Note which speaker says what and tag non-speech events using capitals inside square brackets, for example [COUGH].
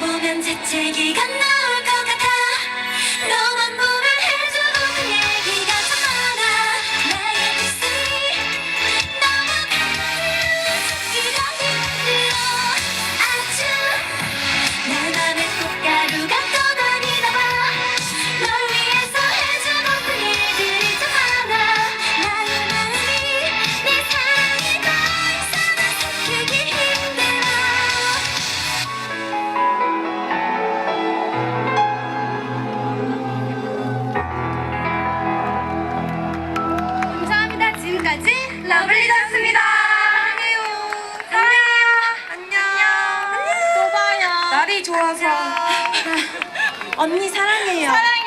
Speaker 1: 보면 재채기가 나 좋아서. [LAUGHS]
Speaker 2: 언니 사랑해요.
Speaker 1: 사랑해요.